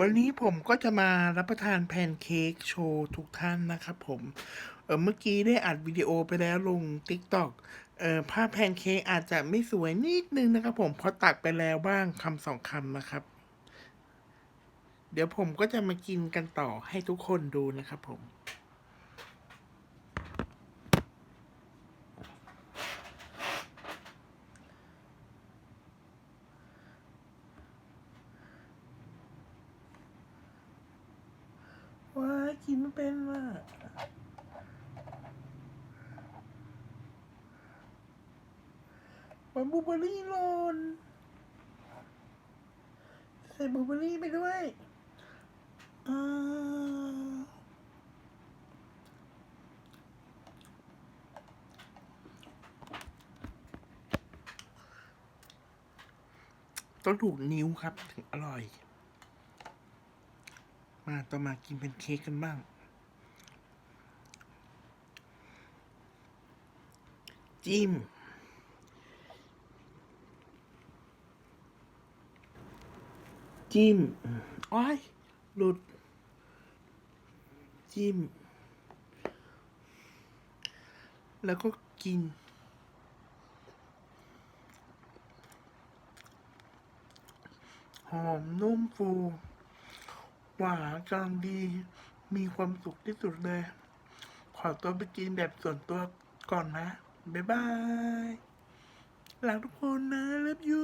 วันนี้ผมก็จะมารับประทานแพนเค้กโชว์ทุกท่านนะครับผม เออเมื่อกี้ได้อัดวิดีโอไปแล้วลง TikTok เออภาพแพนเค้กอาจจะไม่สวยนิดนึงนะครับผมเพราะตักไปแล้วบ้างคำสองคำนะครับ เดี๋ยวผมก็จะมากินกันต่อให้ทุกคนดูนะครับผม กินไม่เป็นว่ะมันบูเบอรี่หล่นใส่บูเบอร์รี่ไปด้วยอ่าต้องถูกนิ้วครับ ถึงอร่อย มาต่อมากินเป็นเค้กกันบ้าง จิ้ม จิ้มอ้อยหลุด จิ้ม แล้วก็กินหอมนุ่มฟู หวานกำลังดี มีความสุขที่สุดเลย ขอตัวไปกินแบบส่วนตัวก่อนนะ บ๊ายบาย รักทุกคนนะเลิฟยู